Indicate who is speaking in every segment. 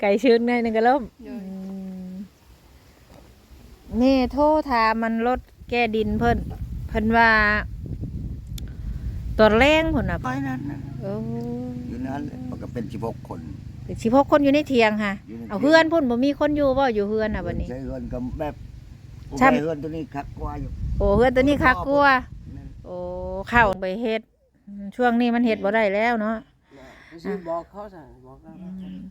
Speaker 1: ไก่ชื้นไงนึงก็ล่ม
Speaker 2: โดย
Speaker 1: อืมนี่โทษถามมันรถแก้ดินเพิ่นเพิ่นว่าตอนแรงพุ่นน่ะ
Speaker 3: ไปนั่นน่ะ
Speaker 1: โอ้
Speaker 3: อยู่นั้นมันก็เป็นสิบหกคน
Speaker 1: สิพกคนอยู่ในเถียงค่ะ
Speaker 3: อยู่ใน
Speaker 1: เอาเฮือนพุ่นบ่มีคนอยู่บ่อยู่เฮือนน่ะบัดนี้
Speaker 3: ใช้เฮือนก็แบบ
Speaker 1: ช้ำ
Speaker 3: ใช้เฮือนตัวนี้คักกว่าอยู่
Speaker 1: โอ้เฮือนตัวนี้คักกลัว
Speaker 3: นั่น
Speaker 1: โอ้เข้าไปเฮ็ดอืมช่วงนี้มันเฮ็ดบ่ได้แล้วเนาะ
Speaker 4: ซื้อบอกเขาสั่งบอกเขา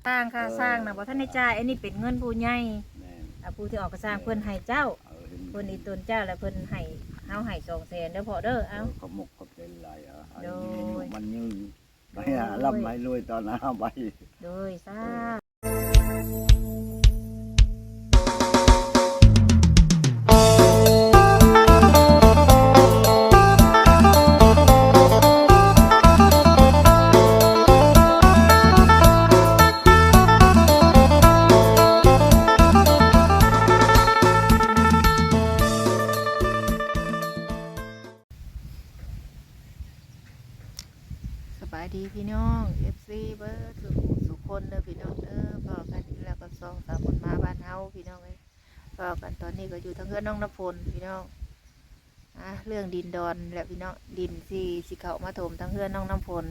Speaker 1: สร้างค่าสร้างน่ะบ่ทันได้จ่ายอันนี้เป็นเงินผู้ใหญ่
Speaker 3: แม่น
Speaker 1: อะผู้ที่ออกก็สร้างเพิ่นให้เจ้า
Speaker 3: เอาเห็น
Speaker 1: เพิ่นอีตนเจ้าแล้วเพิ่นให้เฮาให้200,000เด้อพ่อเด้อเอา
Speaker 3: ขมกขอบเป็นไรอะอัน
Speaker 1: โด
Speaker 3: นี้
Speaker 1: ย
Speaker 3: อายุมันยืนไปหา
Speaker 1: โดย
Speaker 3: ล่ำไปรวยตอนหน้าไป
Speaker 1: โดยสา ดินดอนและพี่น้องดินที่สิเขามาถมทางเฮือนน้องน้ำพล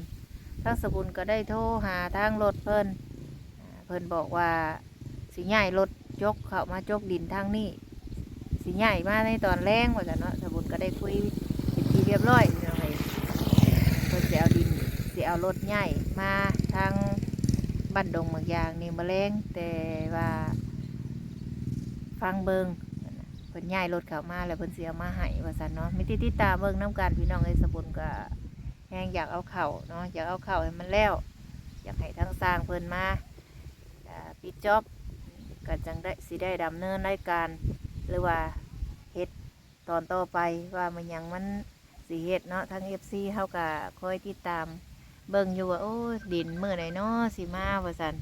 Speaker 1: ทางสบุญก็ได้โทรหาทางรถเพิ่นเพิ่นบอกว่าสิใหญ่รถยกเขามาจกดินทางนี้สิใหญ่มาในตอนแรงว่าจันเนาะสบุญก็ได้คุยเป็นทีเรียบร้อยพี่น้องเอ้ยเพิ่นจะเอาดินสิเอารถใหญ่มาทางบ้านดงเมืองยางนี่มาแรงแต่ว่าฟังเบิง พิ่นย้ายรถเข้ามาแล้วเพิ่นเสิเอามาให้ว่าซั่นเนาะมีติดติดตามเบิ่งน้ำกันพี่น้องเอ้ยสบุญก็แฮงอยากเอาเข่าเนาะอยากเอาเข่าให้มันแล้ว อยากให้ทางสร้างเพิ่นมาอ่าปิดจ็อบก็จังได้สิได้ดำเนินรายการ หรือว่าเฮ็ดตอนต่อไปว่ามันยังมันสีเฮ็ดเนาะทั้งเอฟซีเขาก็คอยติดตาม เบิ่งอยู่ว่าโอ้ดินมือไหนเนาะสิมาว่าสัน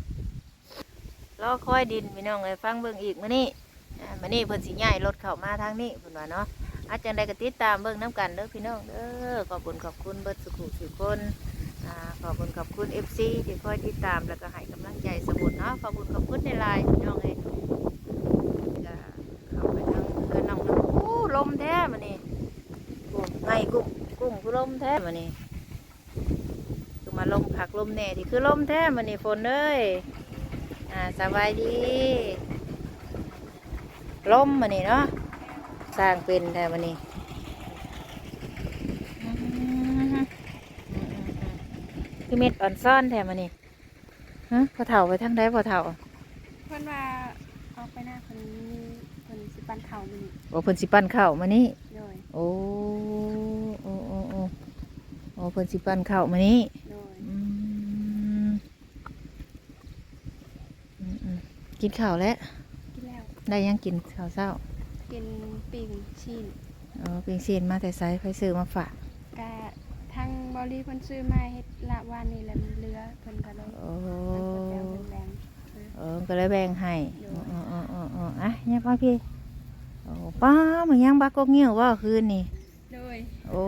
Speaker 1: รอคอยดินพี่น้องเลยฟังเบิ่งอีกมื้อนี้ อ่านี้เพิ่นสิย้ายรถเข้ามาทางนี้เพิ่นว่าเนาะอาจจังได้ก็ติดตามเบิ่งน้ำกันเด้อพี่น้องเด้อขอบคุณขอบคุณเบิดสุขุสุขคนอ่าขอบคุณขอบคุณ FC ที่คอยติดตามแล้วก็ให้กำลังใจสมุดเนาะขอบคุณขอบคุณในไลน์พี่น้องเอ้ยก็เข้าไปทางเรือนน้องเด้อโอ้ลมแท้มื้อนี้โอ้งไงกุ้งกุ้งคือลมแท้มานี่คือมาลมผักลมแน่ที่คือลมแท้มานี่ฝนเอ้ยอ่าสบายดี ลมมานี่เนาะสร้างเป็นแท้มานี่อืมอืมอืมคือเม็ดอ่อนซ่อนแท้มานี่ฮะพอเถ่าไปทางใดพอเถ่า
Speaker 2: เพิ่นว่าเอาไปหน้าเพิ่นมีเพิ่นสิปันเขามื้อนี้
Speaker 1: โอ้เพิ่นสิปั้นข้าวมานี่
Speaker 2: โดย
Speaker 1: โอ้โอ้โอ้โอ้โอ้เพิ่นสิปั้นข้าวมานี่
Speaker 2: โดย
Speaker 1: อืมอืมอืมกินข้าวแล้ว
Speaker 2: กินแล้ว
Speaker 1: ได้ยังกินข้าวเช้า
Speaker 2: กินปิ้งชีน
Speaker 1: เออเป็นเซียนมาแต่ไซส์ไปซื้อมาฝาก
Speaker 2: กะทางบริเพิ่นซื้อมาเฮ็ดละวานนี่แหละมันเหลือเพิ่นก็เลย
Speaker 1: โอ้
Speaker 2: เพิ่นก็แบ่งเพิ่นแบ่ง
Speaker 1: เออก็เลยแบ่งให้
Speaker 2: โด
Speaker 1: อ๋อยอ๋ออ๋ออ๋ออะเนี่ยป้าพี่โอ้ป้ามันยังบักกกเงี้ยวว่าคืนนี่
Speaker 2: โดย
Speaker 1: โอ้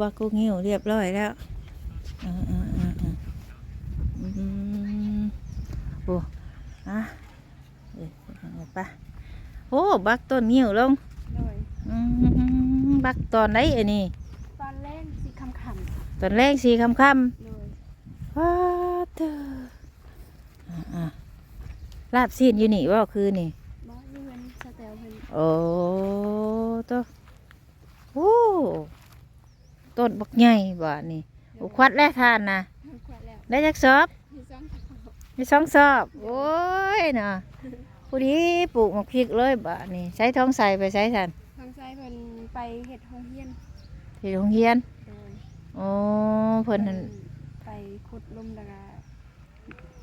Speaker 1: บักกกเงี้ยวเรียบร้อยแล้วอ่าอ่าอ่าอ่าอืมโอ้อะเอ้ย เอาไปโอ้ บักต้นเงี้ยวลง
Speaker 2: โดย
Speaker 1: อืมบักตอนไหนไอ้นี่
Speaker 2: ตอนแรกสิค่ำ
Speaker 1: ตอนแรกสีคำคำ
Speaker 2: ๆโดย
Speaker 1: ๆว้าเธออ่าอ่าลาบซีนอยู่นี่ว่าคือนี่
Speaker 2: บ่อยู่เพิ่นสแตลเพิ่น
Speaker 1: โอ้ตัวโอ้ต้นบักใหญ่บ่านี่โอ้ควัดแล้วทานนะ
Speaker 2: เพิ่นขวดแล้ว
Speaker 1: ได้จักสอบ
Speaker 2: มีสองขวด
Speaker 1: มีสองสอบ โอ้ยนะ ผู้ดีปลูกหมกพริกเลยบ่านี่ใช้ท้องใส่ไปใช้ทัน
Speaker 2: ทางซ้ายเพิ่นไปเฮ็ดโรงเรียน
Speaker 1: ที่โรงเรียน
Speaker 2: โดย
Speaker 1: โอ้เพิ่นนั่น
Speaker 2: ไปขุดหลุมแล้วก็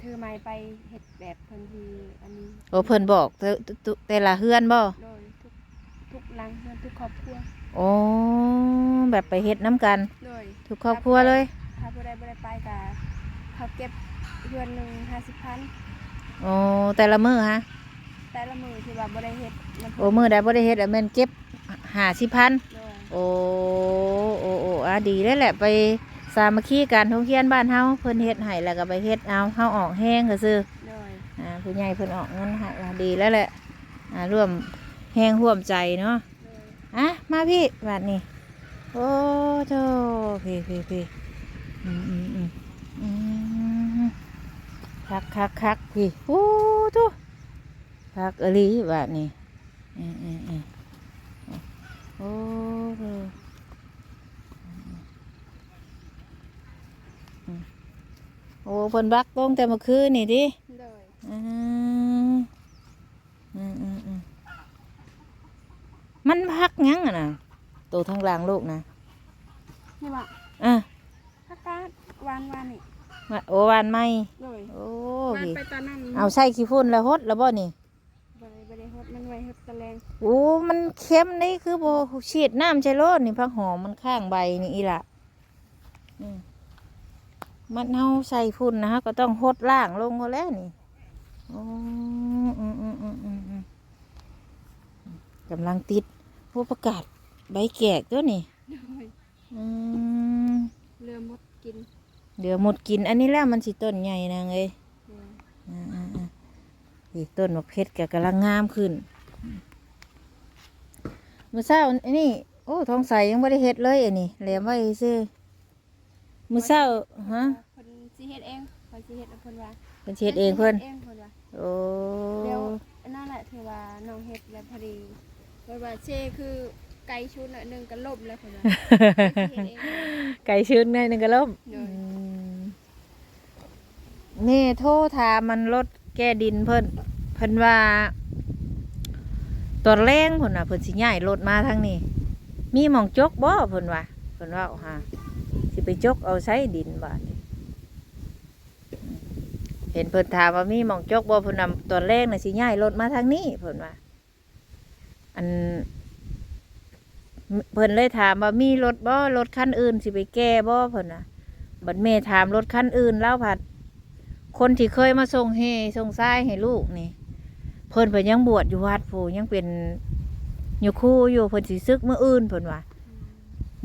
Speaker 2: ถือไม้ไปเฮ็ดแบบเพิ่นที่อันนี้
Speaker 1: โอ้เพิ่นบอกแต่แต่แต่ละเฮือนบ่
Speaker 2: โดยทุกทุกหลังเพื่อนทุกครอบครัว
Speaker 1: โอ้แบบไปเฮ็ดน้ำกัน
Speaker 2: โดย
Speaker 1: ทุกครอบครัวเลย
Speaker 2: ถ้าผู้ใดบ่ได้ไปก็เขาเก็บเดือนหนึ่งห้าสิบพัน
Speaker 1: โอ้แต่ละมือฮะ
Speaker 2: แต่ละมือที่ว่าบ่ได้เฮ็ดมัน
Speaker 1: โอ้มือใดบ่ได้เฮ็ดอะแม่นเก็บห้าสิบพัน
Speaker 2: โดย
Speaker 1: โอ้โอ้โอ้อะดีเลยแหละไปสามัคคีกันท่องเที่ยวบ้านเฮาเพิ่นเฮ็ดให้แล้วก็ไปเฮ็ดเอาเฮาออกแห้งก็ซื่อ
Speaker 2: โดย
Speaker 1: ผู้ใหญ่เพิ่นออกเงินให้ว่าดีแล้วแหละอ่าร่วมแหงร่วมใจเนาะ
Speaker 2: โดย
Speaker 1: อะมาพี่บาดนี้โอ้โธ่พี่พี่พี่อืมอืมอืมอืมคักคักคักพี่โอ้โธ่ คักอหลีบาดนี้อืมอืมอืมโอ้โธ่อืมโอ้เพิ่นบักลงแต่เมื่อคืนนี่ดิ
Speaker 2: โดย
Speaker 1: อืมอืมอืมอืมมันพักหยังอะนะตัวทางหล่างลูกนะ
Speaker 2: นี่ว่า
Speaker 1: อะ
Speaker 2: พักกาดวานวานนี่
Speaker 1: มาโอวานไม่
Speaker 2: โดย
Speaker 1: โอ้
Speaker 2: วาน
Speaker 1: พี่
Speaker 2: ไปตอนนั้น
Speaker 1: เอาใส่ขี้ฝุ่นแล้วฮดแล้วบ่นี่
Speaker 2: บ่ได้บ่ ได้ฮดมันไว้ฮดตะแลง
Speaker 1: โอ้มันเค็มนี่คือโบฉีดน้ำใช่โลดนี่พักหอมมันข้างใบนี่อีละอืมมันเอาใส่ฝุ่นนะฮะก็ต้องฮดล่างลงก็แล้วนี่โอ้อืมอืมอืมอืมอืมกำลังติดผู้ประกาศใบแกกตัวนี่
Speaker 2: โดย
Speaker 1: อืม
Speaker 2: เรือมดกิน
Speaker 1: เดี๋ยวหมดกิน อันนี้แล้วมันสิต้นใหญ่นางเอ้ย
Speaker 2: โดย
Speaker 1: อ่าๆๆอีกต้นมะเพชรก็กำลังงามขึ้นเมื่อเช้าอันนี้โอ้ทองใสยังไม่ได้เฮ็ดเลยอันนี้แหลมไว้ซื่อเมื่อเช้าฮะ
Speaker 2: เพิ่นสิเฮ็ดเองเพิ่นสิเฮ็ดเพิ่นว่า
Speaker 1: เพิ่นสิเฮ็ดเองเพิ่น
Speaker 2: เองเพิ่นว่า
Speaker 1: โอ้
Speaker 2: เดี๋ยวอันนั่นแหละที่ว่าน้องเฮ็ดแล้วพอดีเพิ่นว่าเช่คือไก่ชุดหน่อยหนึงก็ล่มแล้วเพิ่นว่าสิเฮ็ดเอง
Speaker 1: ไก่ชื้นไงนึงก็ล่ม
Speaker 2: เดี๋ยว
Speaker 1: อืมนี่โทษถามมันลดแก้ดินเพิ่นเพิ่นว่า ตอนแรงเพิ่นน่ะเพิ่นสิย้ายรถมาทางนี้ มีหม่องจกบ่เพิ่นว่าเพิ่นว่าฮะสิไปจกเอาใช้ดินบาดนี้เห็นเพิ่นถามว่ามีหม่องจกบ่เพิ่นนำตอนแรกน่ะสิย้ายรถมาทางนี้เพิ่นว่า อัน เพิ่นเลยถามว่ามีรถบ่รถคันอื่นสิไปแก้บ่เพิ่นน่ะบัดแม่ถามรถคันอื่นแล้วผัด คนที่เคยมาส่งเฮส่งทรายให้ลูกนี่ เพิ่นเพิ่นยังบวชอยู่วัดผู้ยังเป็นอยู่ครู่อยู่เพิ่นสิซึกมื้ออื่นเพิ่นว่า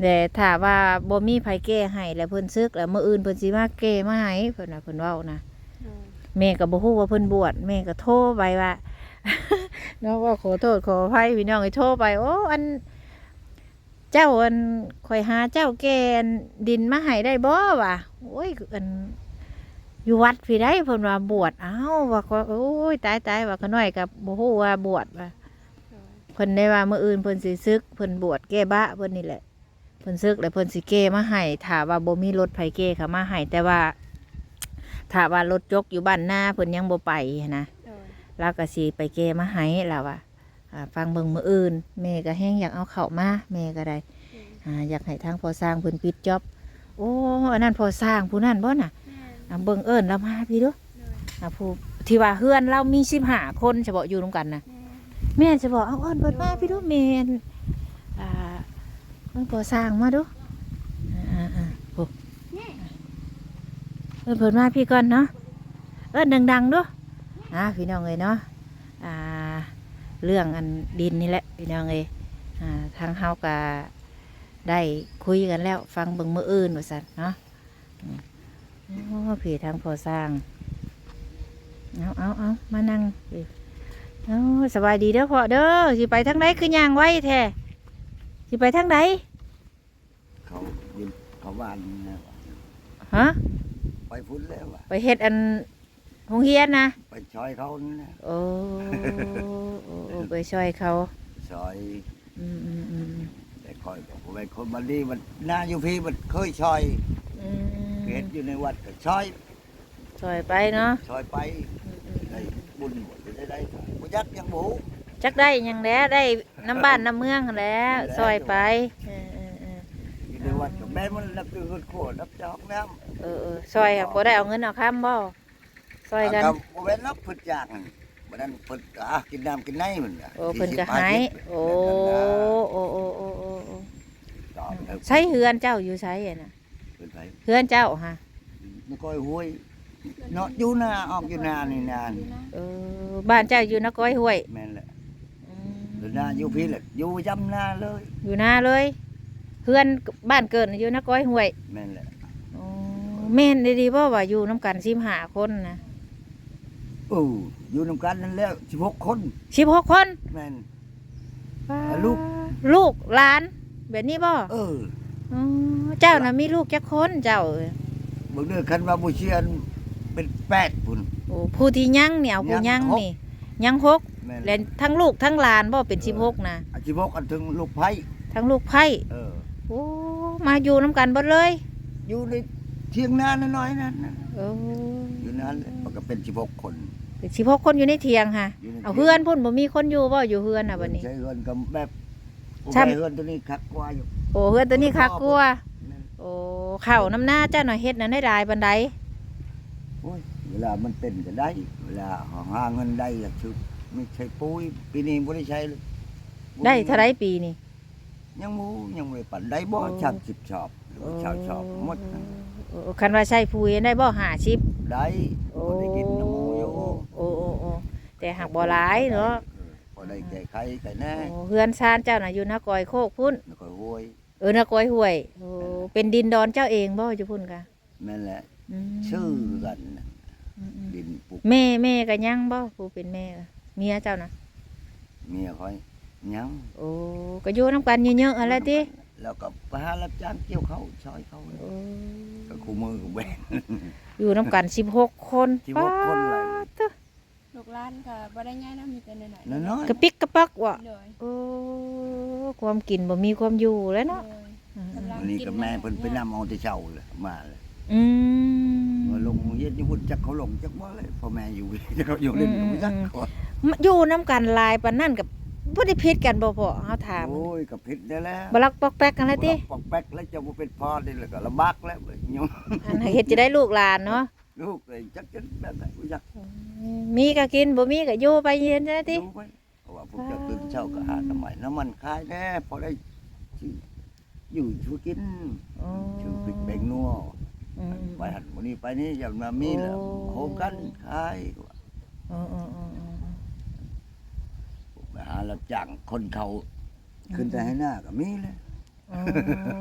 Speaker 1: แต่ถ้าว่าบ่มีไผแก้ให้แล้วเพิ่นซึกแล้วมื้ออื่นเพิ่นสิมาแก้มาให้เพิ่นน่ะเพิ่นเว้านะ
Speaker 2: โดย
Speaker 1: แม่ก็บ่ฮู้ว่าเพิ่นบวชแม่ก็โทรไปว่าน้องว่าขอโทษขออภัยพี่น้องให้โทรไป โอ้อัน เจ้าอันข่อยหาเจ้าแกนดินมาให้ได้บ่วะโอ้ยอัน อยู่วัดพี่ได้เพิ่นว่าบวชอ้าวว่าก็โอ้ยตายตายว่าขน้อยกับบ่ฮู้ว่าบวชว่า
Speaker 2: โดย
Speaker 1: เพิ่นได้ว่ามื้ออื่นเพิ่นสิซึกเพิ่นบวชแก้บะเพิ่นนี่แหละเพิ่นซึกแล้วเพิ่นสิแก้มาให้ถ้าว่าบ่มีรถไผแก้เขามาให้แต่ว่าถ้าว่ารถจกอยู่บ้านหน้าเพิ่นยังบ่ไปหั้นนะ
Speaker 2: โดย
Speaker 1: แล้วก็สิไปแก้มาให้แล้วว่าอ่าฟังเบิ่งมื้ออื่นแม่ก็แฮงอยากเอาเข้ามาแม่ก็ได้
Speaker 2: โดย
Speaker 1: อ่าอยากให้ทางพอสร้างเพิ่นปิดจ็อบโอ้อันนั้นพอสร้างผู้นั้นบ่น่ะ
Speaker 2: แม่น
Speaker 1: อ่า เบิ่งเอิ้นเรามาพี่ดู
Speaker 2: โดย
Speaker 1: อ่าผู้ที่ว่าเฮือนเรามี15คนเฉพาะอยู่นํกันน่ะ
Speaker 2: แม่น
Speaker 1: แม่นจะบอกเอาเอิ้นเพิ่นมาพี่ดูแม่นอ่าเพิ่นพอสร้างมาดูอ่าๆๆโอ้เอิ้นเพิ่นมาพี่ก่อนเนาะเอิ้นดังๆดูอ่าพี่น้องเอ้ยเนาะอ่าเรื่องอันดินนี่แหละพี่น้องเอ้ยอ่าทางเฮาก็ได้คุยกันแล้ว ฟังเบิ่งมืออื่นว่าสันเนาะอืมโอ้ ผีทางพอสร้าง เอาเอาเอามานั่งพี่เอาสบายดีเด้อพ่อเด้อสิไปทางไหนคือย่างไว้แท้สิไปทางไหน
Speaker 3: เขายินเขาบ้านนะ
Speaker 1: ฮะ
Speaker 3: ไปพุ่นแล้วว่ะ
Speaker 1: ไปเฮ็ดอันโรงเรียนนะ
Speaker 3: ไปชอยเขานี่นะ
Speaker 1: โอ้โอ้โอ้ไปช่วยเขา
Speaker 3: ซอย
Speaker 1: อืมอืมอืม
Speaker 3: แต่คอยบอกว่าเป็นคนมันดีมันหน้าอยู่พี่มันเคยชอย
Speaker 1: อืม
Speaker 3: เห็นอยู่ในวัดก็ชอย
Speaker 1: ช่วยไปเนาะ
Speaker 3: ชอยไป
Speaker 1: อืมอืม
Speaker 3: ได้บุญหมดได้ได้บุญยักษ์ยังบู
Speaker 1: จักได้หยังแล้วได้น้ำบ้านน้ำเมืองหั้นแหล้ว
Speaker 3: ได้แล้ว
Speaker 1: ซอยไปเออเออเออ
Speaker 3: อยู่ในวัดก็แม่นมันรับคือคนโคตรรับจอกน้ำ
Speaker 1: เออเออซอยครับบ่ได้เอาเงินเอาค้ำบ่ซอยกัน
Speaker 3: กับเว้นรับพืชจากนั่นวันนั้นพืชอะกินน้ำกินในมันน่ะ
Speaker 1: โอ้เพิ่นก็
Speaker 3: 40
Speaker 1: หาย
Speaker 3: 50
Speaker 1: โอ้โอ้โอ้โอ้โอ้โอ้
Speaker 3: ตอบแล้ว
Speaker 1: ใช้เฮือนเจ้าอยู่ใช้อะน่ะ
Speaker 3: เพิ่นไป
Speaker 1: เฮือนเจ้าฮะ
Speaker 3: มันก็ห้วยเนาะอยู่นาออกอยู่นานี่นาน
Speaker 2: อยู่นะ
Speaker 1: เออบ้านเจ้าอยู่นก้อยห้วย
Speaker 3: แม่นแหละ
Speaker 1: อื
Speaker 3: อยู่
Speaker 1: ม
Speaker 3: นาอยู่พี่แหละอยู่จำนาเลย
Speaker 1: อยู่นาเลยเฮือนบ้านเกิดน่ะอยู่นก้อยห้วย
Speaker 3: แม่นแหละ
Speaker 1: อ๋อแม่นดีๆบ่ว่าอยู่น้ำกัน15คนนะ
Speaker 3: เอออยู่นำกันนั่นแล้ว16คน
Speaker 1: สิบหกคน
Speaker 3: แม่น
Speaker 1: ว้า
Speaker 3: ลูก
Speaker 1: ลูกหลาน แบบนี้บ่
Speaker 3: เออ
Speaker 1: อ๋อเจ้าน่ะมีลูกจักคนเจ้าเอ้ย
Speaker 3: เบิ่งเด้อคันว่าบ่เชียนเป็นแปดพุ่น
Speaker 1: โอ้ผู้ที่ยังนี่เอาผู้
Speaker 3: ยั
Speaker 1: ยัง
Speaker 3: งหก
Speaker 1: นี่ยังหก
Speaker 3: แม่น
Speaker 1: และทั้งลูกทั้งหลานบ่เป็นสิบหกนะ
Speaker 3: อาชีพกอันถึงลูกไผ่
Speaker 1: ทั้งลูกไผ่
Speaker 3: เออ
Speaker 1: โอ้มาอยู่น้ำกันเบิดเลย
Speaker 3: อยู่ในเทียงนาน้อยๆนั่นน่ะ
Speaker 1: โอ้
Speaker 3: อยู่นั่นแหละมันก็เป็น16คน
Speaker 1: เป็นสิบหกคนอยู่ในเถียงค่ะ
Speaker 3: อยู่ใน
Speaker 1: เอาเฮือนพุ่นบ่มีคนอยู่บ่อยู่เฮือนน่ะบัดนี้
Speaker 3: ใช้เฮือนก็แบบโอ้
Speaker 1: ช้ำ
Speaker 3: ยเฮือนตัวนี้คักกว่าอยู่
Speaker 1: โอ้เฮือนตัวนี้คักกลัว
Speaker 3: นั่น
Speaker 1: โอ้ข้าวน้ำหน้าเจ้าหน่อยเฮ็ดนั้นได้หลายบันได
Speaker 3: โอ้ยเวลามันเป็นก็ได้ เวลาหาเงินได้อยากชุดไม่ใช่ปุ้ยปีนี้บ่ได้ใช้เลยบ่
Speaker 1: ได้เท่าไรปีนี่
Speaker 3: ยังหมูยังไม่ปั่นได้บ่
Speaker 1: โอ้
Speaker 3: ชามสิบชอบหรือว่าชาวชอบหมด
Speaker 1: โอ้คันว่าใช้ผู้เฮ็ดได้บ่ห้าสิบ
Speaker 3: ได้
Speaker 1: โอ้
Speaker 3: บ่ได้กินน้ำหมูอยู่
Speaker 1: โอ้โอ้โอ้แต่หักบ่หลายเนาะ
Speaker 3: บ่ได้แก้ไขไก่แน่
Speaker 1: โอ้เฮือนซานเจ้าน่ะอยู่นากอยโคกพุ่น
Speaker 3: แล้วก็ห้วย
Speaker 1: เออนากอยห้วย โอ้ เป็นดินดอนเจ้าเองบ่อยู่พุ่นกะ
Speaker 3: แม่นแหละ
Speaker 1: อืม
Speaker 3: ชื่อกันน่ะ
Speaker 1: อืมอืม
Speaker 3: ดินปลูก
Speaker 1: แม่แม่ก็ยังบ่ผู้เป็นแม่ก็เมียเจ้าน่ะ
Speaker 3: เมียค่อยยัง
Speaker 1: โอ้ก็อยู่นํกันเยอะๆอะไรติ
Speaker 3: แล้วก็ไปหารับจ้างเกี่ยวเขาซอยเขา
Speaker 1: โอ้
Speaker 3: ก็คู่มือกับแบน
Speaker 1: อยู่นํกัน16คน
Speaker 3: 16คนเลย
Speaker 1: ป๊าดเด้อ
Speaker 2: ลูกหลานก็บ่ได้ง่ายนะมีแต่น้อยๆ
Speaker 3: น้อย
Speaker 1: กระปิกกระปักว่ะ
Speaker 2: เลย
Speaker 1: โอ้ความกินบ่มีความอยู่แล้วเนาะ
Speaker 2: เลย
Speaker 1: อืม
Speaker 3: ๆวันนี้ก็แม่เพิ่นไปนำเอาแต่เช้าเลยมาเลย
Speaker 1: อืม
Speaker 3: มาลงเย็นญี่ปุ่นจักเขาลงจักบ่เลยพ่อแม่อยู่ เขาอยู่เล่นก็บ่จักเขา
Speaker 1: มาอยู่น้ำกันหลายปานนั่นกับบ่ได้ผิดกันบ่พ่อเฮาถาม
Speaker 3: โอ้ยก็ผิดได้แล้ว
Speaker 1: บ่รักปอกแป๊กกันแล้วติ
Speaker 3: ปอกแป๊กแล้วจะบ่เป็นพ่อได้แล้วก็ลำบากแล้วยม
Speaker 1: อันเฮ็ดจะได้ลูกหลานเนาะ
Speaker 3: ลูกเลยจักจักแบบไหนบ่จัก
Speaker 1: มี ก็กินบ่มีก็อยู่ไปเย็นได้ติ
Speaker 3: ดูไว้เพราะว่าพวกเจ้าตื่นเช้าก็หาน้ำใหม่น้ำมันขายแน่พอได้ชื่ออยู่ชูกิน
Speaker 1: อ๋อ
Speaker 3: ชื่อพริกแบงนัว
Speaker 1: อืม
Speaker 3: ไปหันวันนี้ไปนี่อย่ามามีแล้ว
Speaker 1: โอ้
Speaker 3: โฮมกันขาย
Speaker 1: อ๋ออ๋ออ๋ออ๋อ
Speaker 3: ไปหารับจ้างคนเขาขึ้นแต่ให้หน้าก็มีเลย
Speaker 1: อ๋อ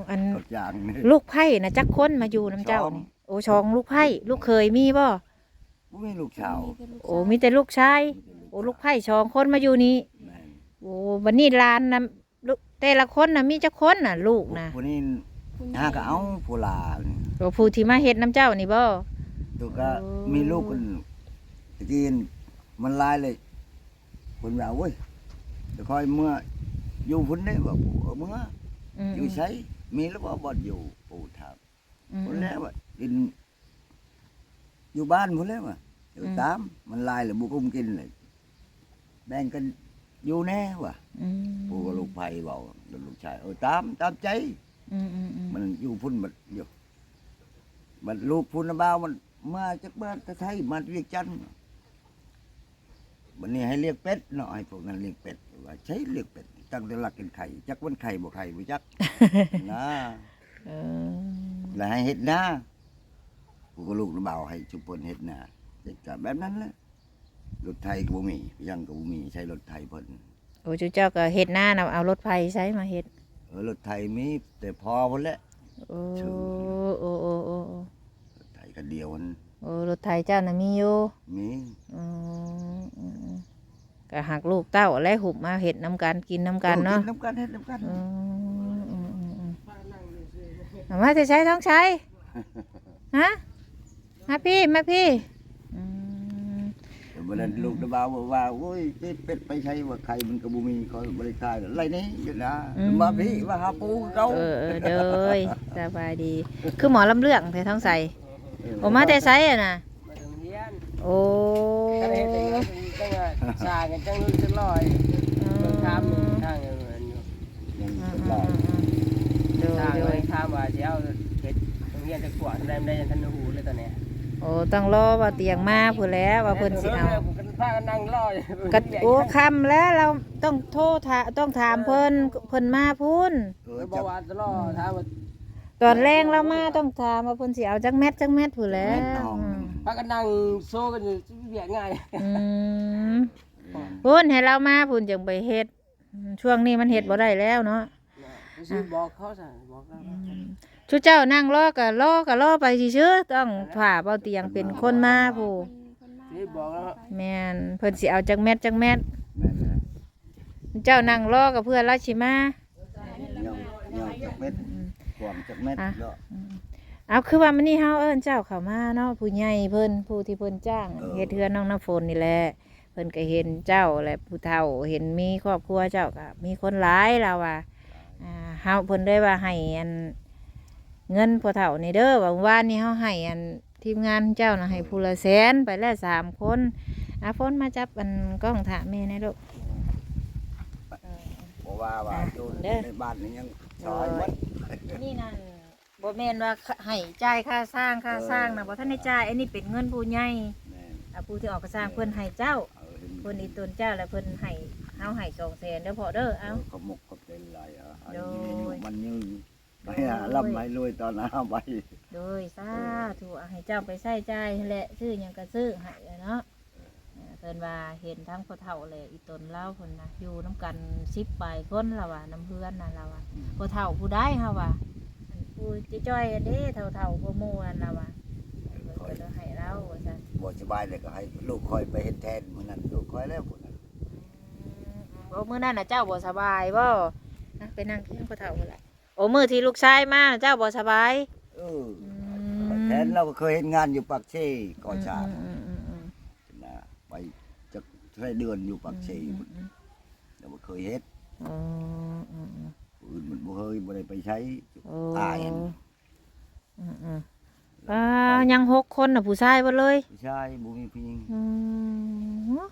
Speaker 1: อัน
Speaker 3: เขาจ้างนี่
Speaker 1: ลูกไผ่น่ะจักคนมาอยู่น้ำเจ้านี่โอ้ชองลูกไผ่ลูกเคยมีบ่
Speaker 3: บ่มีลูกสาว
Speaker 1: โอ้มีแต่ลูกชายโอ้ลูกไผ่ชองคนมาอยู่นี่
Speaker 3: แม่น
Speaker 1: โอ้บันนี้หลานนะลูกแต่ละคนนะมีจักคนน่ะ ลูกนะ
Speaker 3: ผู้นี้หาก็เอาผู้ลานี่
Speaker 1: โอ้ผู้ที่มาเฮ็ดน้ำเจ้านี่บ่
Speaker 3: ตัวก็
Speaker 1: โอ้
Speaker 3: มีลูกคนตะกี้มันลายเลยคนว่าเว้ยเดี๋ยวคอยเมื่ออยู่พุ่นได้ว่าปู่เออเมื่อ
Speaker 1: ม
Speaker 3: อยู่ใช้มีแล้วบ่บ่อยู่ปู่ถาม
Speaker 1: อืม
Speaker 3: พุ่นแล้วว่ากิน อยู่บ้านพุ่นแล้วว่าอยู่
Speaker 1: อืม
Speaker 3: ตาม มันลายเลยบุกุมกินเลยแบ่งกันอยู่แน่ว่ะ
Speaker 1: อืม
Speaker 3: ปู่กับลูกไผ่เบาแล้วลูกชายเออตามตามใจ
Speaker 1: อืมอืมอืม
Speaker 3: มันอยู่พุ่นมันอยู่มันลูกพุ่นน่ะบ่าวมัน มาจากบ้านตะไทยมาเรียกจันทน์วันนี้ให้เรียกเป็ดเนาะให้พวกนั้นเรียกเป็ดว่าใช้เรียกเป็ดตั้งแต่หลักกินไข่จักวันไข่บ่ไข่บ่จักนะ
Speaker 1: เออ
Speaker 3: แล้วให้เฮ็ดหน้า ผู้ก็ลูกบ่าวให้ชุบเพิ่นเฮ็ดหน้าเด็กก็แบบนั้นแหละรถไทยก็บ่มียังก็บ่มีใช้รถไทยเพิ่น
Speaker 1: โอ้เจ้าเจ้าก็เฮ็ดหน้านํเอารถไฟใช้มาเฮ็ด
Speaker 3: เออรถไทยมีแต่พอพุ่นแหละ
Speaker 1: โอ้
Speaker 3: ชื่อ
Speaker 1: โอ้โอ้โอ้โอ้
Speaker 3: รถไทยก็เดียวมัน
Speaker 1: โอ้รถไถเจ้าน่ะมีอยู่
Speaker 3: มี
Speaker 1: อืมอืมอืมก็หักลูกเต้าและหุบมาเฮ็ดน้ำกันกินน้ำกันเนาะ
Speaker 3: น้ำกันเฮ็ดน้ำกัน
Speaker 1: อืมอืมอืมอืมเอามาจะใช้ท้องใช้ฮะ มาพี่มาพี่อืม
Speaker 3: แต่วันนั้นลูกระบาวบอกว่าโอ้ยเป็ดเป็ดไปใช้ว่าไข่มันก็บ่มีเขาบริการอะไรนี่อยู่นะมาพี่มาหาปูเขา
Speaker 1: เออเออเด้อยสบายดี คือหมอลำเลืองแต่ท้องใสโอมาแต่ใสอะนะ
Speaker 4: มาถึงเฮียน
Speaker 1: โอ้
Speaker 4: ก็เฮ็ดได้จังว่าสร้างกันจังรุ่นจังลอยเบิ่งทามทางเหมือนอยู่
Speaker 3: ยัง
Speaker 1: อืม
Speaker 3: เป็น
Speaker 1: อื
Speaker 3: ได้
Speaker 1: มอืมเด้อ
Speaker 4: สร้าง
Speaker 1: เด้อ
Speaker 4: ไว้ทามว่าสิเอาเฮ็ดโรงเรียนจะกวาดได้ได้ยันทันหูเลยตอนเนี้ย
Speaker 1: โอ้ต้องรอว่าเตียงมาพู้นแหล้วว่าเพิ่นสิเอา
Speaker 4: กันพากันนั่งรออยู่
Speaker 1: ก็โอ้คำแล้วเราต้องโทษถาต้องถามเพิ่นเพิ่นมาพุ่น
Speaker 3: เออ
Speaker 4: แล้วบอ
Speaker 3: จั
Speaker 4: ก
Speaker 3: บ
Speaker 4: ว่าจะรอถามว่า
Speaker 1: ตอนแรงเรามาต้องถามว่าเพิ่นสิเอาจักแมทจักแมทพู้นแหล้ว
Speaker 4: พากันนั่งโซกันอยู่เวียกง่าย
Speaker 1: อืมพุ่นให้เรามาพุ่นจังไปเฮ็ดอืมช่วงนี้มันเฮ็ดบ่ได้แล้วเนาะ
Speaker 4: ไปซื้อบอกเขาซะบอกเขา
Speaker 1: ชุดเจ้านั่งรอก็รอก็รอไปซื่อๆต้องผ่าเบาเตียงเป็นคนมาผู้
Speaker 2: คนมา
Speaker 4: นี่บอกแล้ว
Speaker 1: แม่นเพิ่นสิเอาจักแมทจักแมท
Speaker 3: แม่นนะ
Speaker 1: เจ้านั่งรอกับเพื่อนราชิมา
Speaker 3: ย่องย่องจักเม็ดขวางจักเม็ด
Speaker 1: อะ
Speaker 3: เนาะ
Speaker 1: เอาคือว่ามันนี่เฮาเอิ้นเจ้าเข้ามาเนาะผู้ใหญ่เพิ่นผู้ที่เพิ่นจ้างเฮ็ดเฮือนน้องน้ำฝนนี่แหละเพิ่นก็เห็นเจ้าและผู้เฒ่าเห็นมีครอบครัวเจ้าก็มีคนหลายแล้วว่าอ่าเฮาเพิ่นได้ว่าให้อัน เงินผู้เฒ่านี่เด้อว่าว่านนี้เฮาให้อันทีมงานเจ้าน่ะให้ผู้ละแสนไปแล้วสามคนอาฝนมาจับอันกล้องถ่าแม่ในลูก
Speaker 3: เพราะว่าว่าอยู่
Speaker 1: เด้อ
Speaker 3: ในบ้านนี่ยังซอยหมด
Speaker 1: นี่นั่นบ่แม่นว่าให้จ่ายค่าสร้างค่าสร้างนะบ่ทันได้จ่ายอันนี้เป็นเงินผู้ใหญ่
Speaker 3: แม่น
Speaker 1: อ่าผู้ที่ออกก็สร้างเพิ่นให้เจ้า
Speaker 3: เอาเห็น
Speaker 1: เพิ่นอีตนเจ้าแล้วเพิ่นให้เฮาให้2แสนเด้อพ่อเด้อเอา
Speaker 3: ขมกขบเป็นไรอะอัน
Speaker 1: โด
Speaker 3: นี้
Speaker 1: ย
Speaker 3: อยู่มันยืน ไปหาล่ำให้รวยตอนหน้าไป
Speaker 1: โดยสาธุเอาให้เจ้าไปใช้จ่ายนั่นแหละซื้อหยังก็ซื้อให้เนาะอ่าเพิ่นว่าเห็นทั้งพ่อเฒ่าเลยอีตนเล่าเพิ่นน่ะอยู่นํกัน10ปลายคนล่ะว่าน้ำเพื่อนน่ะล่ะว่าพ่อเฒ่าผู้ใดเฮาว่าอันผู้จ้อยๆอันเด้เฒ่าๆผู้หมู่นั่นล่ะว่าเพิ่นก็เลยให้เราว่าซั่น
Speaker 3: บ่สบายเลยก็ให้ลูกคอยไปเฮ็ดแทนมื้อนั้นลูกคอยแล้วพุ่นน่ะ
Speaker 1: โอ้มื้อนั้นน่ะเจ้าบ่สบายบ่นะไปนั่งเคียงพ่อเฒ่าพุ่นล่ะ โอ้มื้อที่ลูกชายมาน่ะเจ้าบ่สบาย
Speaker 3: เออ
Speaker 1: อื
Speaker 3: อแทนเราก็เคยเฮ็ดงานอยู่ปากเชก่อสร้าง
Speaker 1: อืมอืมอืม
Speaker 3: นะไปจักใช้เดือนอยู่ปากเช
Speaker 1: อืม
Speaker 3: พุ่น
Speaker 1: อืม
Speaker 3: แต่บ่เคยเฮ็ด
Speaker 1: อ๋ออืมอืม
Speaker 3: ผู้อื่นมันบ่เคยบ่ได้ไปใช้
Speaker 1: โอ้
Speaker 3: ตาย
Speaker 1: อืมอืมอ่ายังหกคนน่ะผู้ชายเบิดเลย
Speaker 3: ผู้ชายบ่มีผู้หญิง
Speaker 1: อืม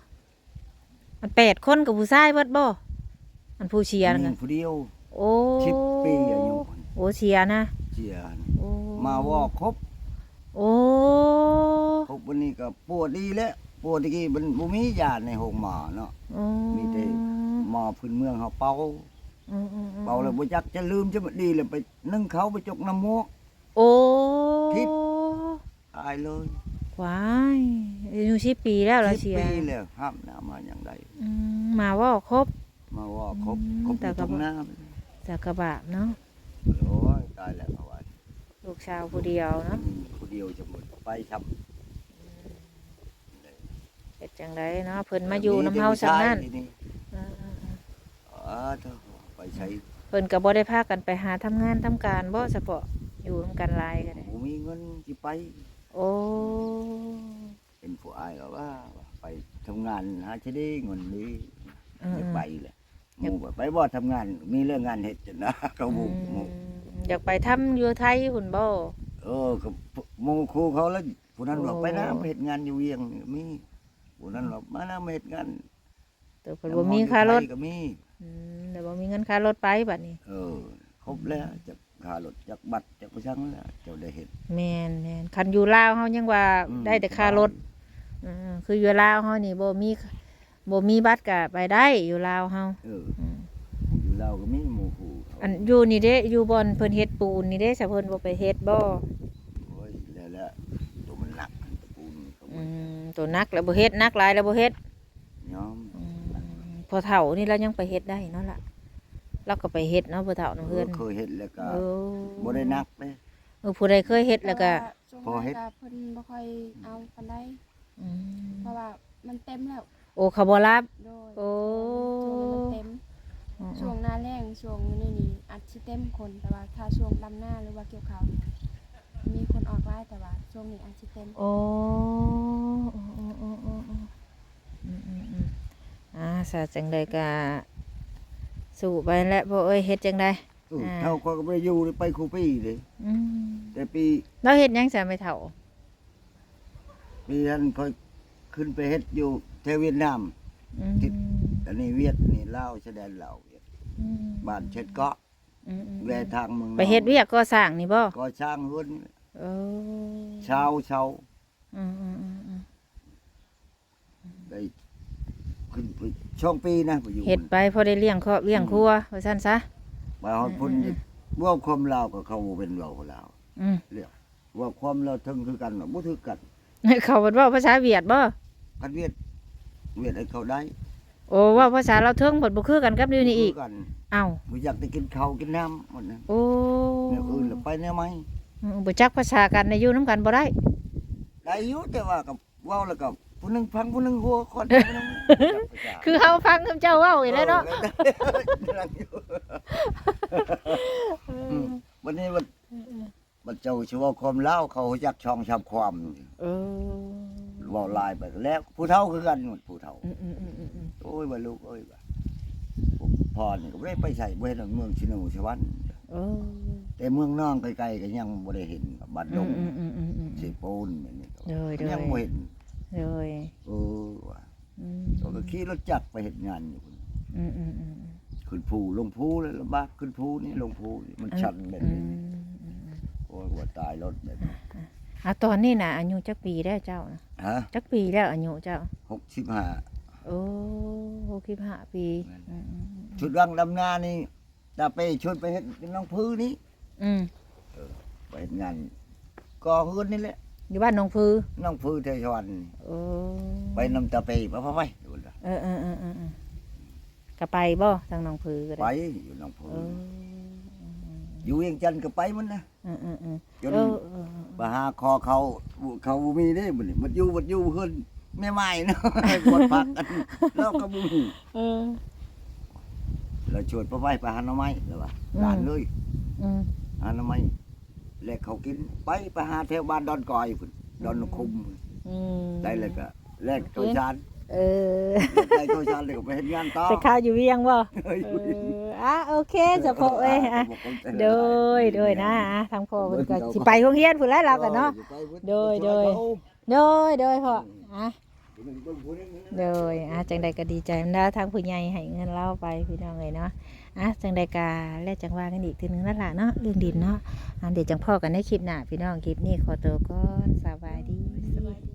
Speaker 1: มันแปดคนกับผู้ชายเบิดบ่ อันผู้เชียร์
Speaker 3: ผู้หญิ
Speaker 1: นั่
Speaker 3: ง
Speaker 1: น
Speaker 3: ผู้เดียว
Speaker 1: โอ้
Speaker 3: 10ปีอายุ
Speaker 1: โอ้เชียร์นะ
Speaker 3: เสีย
Speaker 1: โอ้
Speaker 3: มาว่าครบ
Speaker 1: โอ้
Speaker 3: ครบวันนี้ก็ปวดดีแล้วปวดตะกี้มันบ่มียาในโรงหมอเนาะ
Speaker 1: โอ้
Speaker 3: มีแต่หมอพื้นเมืองเฮาเป่า
Speaker 1: อืมอืมอืม
Speaker 3: เป่าแล้วบ่จักจะลืมจะบ่ดีเลยไปนึ่งเขาไปจกน้ำมูก
Speaker 1: โอ้
Speaker 3: พิษตายเลย
Speaker 1: ว้ายอายุสิบปีแล้วละ
Speaker 3: สิบ
Speaker 1: เชีย
Speaker 3: ปี
Speaker 1: ร์
Speaker 3: แล้วห้ามน้ำมาอย่างใด
Speaker 1: อืมมาว่าครบ
Speaker 3: มาว่าครบ
Speaker 1: อืม
Speaker 3: ครบ
Speaker 1: แต่ก็
Speaker 3: ตรง
Speaker 1: บ่
Speaker 3: น้
Speaker 1: จากกระบะเนาะำ
Speaker 3: โอ้ยตายแล้วเขาว่า
Speaker 1: ลูกชาวผู้เดียวเนาะ
Speaker 3: อืมผู้เดียวจะหมดไปทำ
Speaker 1: เฮ็ดจังไดเนาะเพิ่นมาอยู่น้ำเฮาซำนั้น
Speaker 3: ทีนี้
Speaker 1: อ่าอ่าอ่า
Speaker 3: อ๋อเถอะไปใช้
Speaker 1: เพิ่นก็บ่ได้พากันไปหาทำงานทำการบ่เฉพาะอยู่นำกันหลายก็ได้
Speaker 3: บ่มีเงินสิไป
Speaker 1: โอ้
Speaker 3: เป็นผู้อายก็ว่าว่า ไปทำงานหาจะได้เงินนี้
Speaker 1: อืม
Speaker 3: จะไปแหละ หมู่ก็ไปบ่ทำงาน มีเรื่องงานเฮ็ดจังนะเขาหมู่หมู่
Speaker 1: อืมอยากไปทำอยู่ไทยหุ่นบ่
Speaker 3: เออก็หมู่ครูเขาแล้วผู้นั้นบอก
Speaker 1: โอ้
Speaker 3: ไปนะไปเฮ็ดงานอยู่เวียงนี่มีผู้นั้นบอกมานะมาเฮ็ดงาน
Speaker 1: แต่เพิ่นบ่มีค่ารถ
Speaker 3: ไทยก็มี
Speaker 1: อืมแต่บ่มีเงินค่ารถไปบัดนี้
Speaker 3: เออ ครบแล้วจากค่ารถจากบัตรจากประชังแล้วเจ้าได้เฮ็ด
Speaker 1: แม่นแม่นคันอยู่ลาวเฮายังว่า
Speaker 3: อืม
Speaker 1: ได้แต่ค่ารถอืมคืออยู่ลาวเฮานี่บ่มี บ่มีบัตรก็ไปได้อยู่ลาวเฮา
Speaker 3: เออ
Speaker 1: อืม
Speaker 3: อยู่เราวก็มีหมู่ครูเขา
Speaker 1: อันอยู่นี่เด้อยู่บอนเพิ่นเฮ็ดปูนนี่เด้ซะเพิ่นบ่ไปเฮ็ดบ่
Speaker 3: โอ้ยแล้วแล้วตัวมันหนักตะปูนเขา
Speaker 1: อืมตัวนักแล้วบ่เฮ็ดนักหลายแล้วบ่เฮ็ด
Speaker 3: ยอม
Speaker 1: อืมพอเฒ่านี่เรายังไปเฮ็ดได้เนาะล่ะเราก็ไปเฮ็ดเนาะพอเฒ่า
Speaker 3: เอ
Speaker 1: เนาะ
Speaker 3: อ
Speaker 1: เพื่อน
Speaker 3: เคยเฮ็ดแล้วก็
Speaker 1: เออ
Speaker 3: บ่ได้หนักเด้
Speaker 1: เออผู้ใดเคยเฮ็ดแล้วก็
Speaker 2: ช่วง
Speaker 3: พอเฮ็ด
Speaker 2: แรกๆเพิ่นบ่ค่อยเอาปานใด
Speaker 1: อืม
Speaker 2: เพราะว่ามันเต็มแล้ว
Speaker 1: โอ้เขาบ่รับ
Speaker 2: โดย
Speaker 1: โอ้
Speaker 2: ช่วงนั้นมันเต็ม
Speaker 1: อืม
Speaker 2: ช่วงหน้าแรงช่วงนี้นี่อัดสิเต็มคนแต่ว่าถ้าช่วงลำหน้าหรือว่าเกี่ยวข้าวนี่มีคนออกไล่แต่ว่าช่วงนี้อัดสิเต็ม
Speaker 1: โอ้โอ้โอ้โอ้โอ้โอ้อืมอืมอืมอ่าซะจังไดก็สู้ไปแหล้วพ่อเอ้ยเฮ็ดจังได
Speaker 3: เออ
Speaker 1: อ่า
Speaker 3: เท่าก็บ่ได้อยู่ไปครูปีเด้
Speaker 1: อืม
Speaker 3: แต่ปี
Speaker 1: เราเฮ็ดหยังซะไม่เฒ่า
Speaker 3: ปีนั้นค่อยขึ้นไปเฮ็ดอยู่ แถวเวียดนาม
Speaker 1: อืม
Speaker 3: ทิศอันนี้เวียดนี่ลาวแสดงลาวเวียด
Speaker 1: อืม
Speaker 3: บ้านเช็ดเกาะ
Speaker 1: อืมอืม
Speaker 3: แวทางเมือง
Speaker 1: ไปเฮ็ดเวียกก่อสร้างนี่บ่
Speaker 3: ก็สร้างหุ้น
Speaker 1: โอ้
Speaker 3: เช้าเช้า
Speaker 1: อืมอืมอืมอืม
Speaker 3: ได้ขึ้นไปช่องปีนะไปอยู่
Speaker 1: เฮ็ดไปพอได้เลี้ยงครอบเลี้ยงครัวว่าซั่นซะ
Speaker 3: ไปฮอดพุ่น
Speaker 1: อืมอืม
Speaker 3: ว่าความลาวกับเขาเป็นเราลาว
Speaker 1: อืม
Speaker 3: เรียกว่าความเราถึงคือกันบ่ถือกัน
Speaker 1: เขาเพิ่นเว้าภาษาเวียดบ่
Speaker 3: กันเวียด เวียดให้เขาได้
Speaker 1: โอ้เว่าภาษาเราวเทิงเพิ่นบ่คือกันกับเดี๋ยวนี้อีก
Speaker 3: คืกัน
Speaker 1: เอ้า
Speaker 3: บ่อยากได้กินข้าวกินน้ำหมดนะ
Speaker 1: โอ้
Speaker 3: แนวอื่นแล้วไปแนวไหม
Speaker 1: อืมบ่จักภาษากันในอยู่นํกันบ่ได้
Speaker 3: ได้อยู่แต่ว่ากับเว้าแล้วก็ผู้หนึงฟังผู้หนึงหัวคนผู้หนึง
Speaker 1: คือเฮาฟังคำเจ้าเว้าอีกแล้วเนาะ
Speaker 3: ออนั่งอยู่อืมวันนี้มันมันเจ้าชื่อว่าความเล่าเขาจักช่องชับความ
Speaker 1: เออ
Speaker 3: เว่าลายไปแล้ว ผู้เฒ่าคือกันหมดผู้เฒ่า
Speaker 1: อืมอืมอืมอืมอืม
Speaker 3: โอ้ยว่าลูกเอ้ยว่าผมพ่อนี่ก็บ่ได้ไปใส่บ่เห็นเมืองชิโนชวัน
Speaker 1: เออ
Speaker 3: แต่เมืองน้องไกลๆก็ยังบ่ได้เห็นบ้านด
Speaker 1: อื
Speaker 3: ง
Speaker 1: มอืมอืมอืมอืม
Speaker 3: สิปูนแบบนี้ก็
Speaker 1: โดยโดย
Speaker 3: ยังบ่เห็น
Speaker 1: เลย
Speaker 3: เออว่า
Speaker 1: อืม
Speaker 3: เขาก็ขี่รถจักรไปเฮ็ดงานอยู่พุ่น
Speaker 1: อืมอืมอืม
Speaker 3: ขึ้นภูลงภูเลยลำบากขึ้นภูนี่ลงภูนี่มันชันแบบ
Speaker 1: อื
Speaker 3: นี้
Speaker 1: มอืม
Speaker 3: โอ้ยว่าตายรถแบบนี้
Speaker 1: อะตอนนี้น่ะอายุจักปีแล้วเจ้าน่ะ
Speaker 3: ฮะ
Speaker 1: จักปีแล้วอายุเจ้า
Speaker 3: 65
Speaker 1: โอ้หกสิบห้าปี
Speaker 3: แม่น
Speaker 1: อืมอืม
Speaker 3: ชุดรังดำนานี่ตาไปชวนไปเฮ็ดน้องพื้นี่
Speaker 1: อืม
Speaker 3: ไปเฮ็ดงานก่อเฮือนนี่แหละ
Speaker 1: อยู่บ้านหนองพือ
Speaker 3: น้องพื้เทชวัน
Speaker 1: โอ้
Speaker 3: ไปนำตาไปไปไปไปดูล่ะ
Speaker 1: เออเออเออเออเออก็ไปบ่ทางหนองพือก็
Speaker 3: ไป
Speaker 1: ได้
Speaker 3: อยู่น้องพื้
Speaker 1: เออ
Speaker 3: อยู่เวียงจันทน์ก็ไปมันนะ
Speaker 1: เออเออเออ
Speaker 3: จน
Speaker 1: เออเออ
Speaker 3: ไปหาคอเขาเขาบ่มีได้บ่นี่มันอยู่มันอยู่เฮือนแม่ไม้เนาะให้ปวดพักกันแล้วก็บ่มี
Speaker 1: เออ
Speaker 3: เราชวนไปไปไปหาหน่อไม้แล้วว่า
Speaker 1: อืม
Speaker 3: หลานเลย
Speaker 1: อืม
Speaker 3: หาหน่อไม้แลกเขากินไปไปหาแถวบ้านดอนกอยพุ่นดอนนกคุมพุ่น
Speaker 1: อืม
Speaker 3: ได้เลยก็แลกโทรชาน
Speaker 1: เออ
Speaker 3: ได้โทรชานเลยก็ไปเฮ็ดงานต่อ
Speaker 1: จะข้าวอยู่เวียงบ่
Speaker 3: เอ้ย
Speaker 1: เอออะโอเคจะพอเอ้ยอะโดยโดยนะอะทางพ่อเพิ่นก็สิไปโรงเรียนพุ่นแล้วเราก็เนาะโดยโดยโดยโดยพ่ออะโดยอะจังใดก็ดีใจนำได้ทางผู้ใหญ่ให้เงินเราไปพี่น้องเลยเนาะอะจังใดกาและจังว่ากันอีกทีนึงนั่นแหละเนาะเรื่องดินเนาะอะเดี๋ยวจังพ่อกันในคลิปหน้าพี่น้องคลิปนี้ขอตัวก่อนสบายดี
Speaker 2: สวัสดี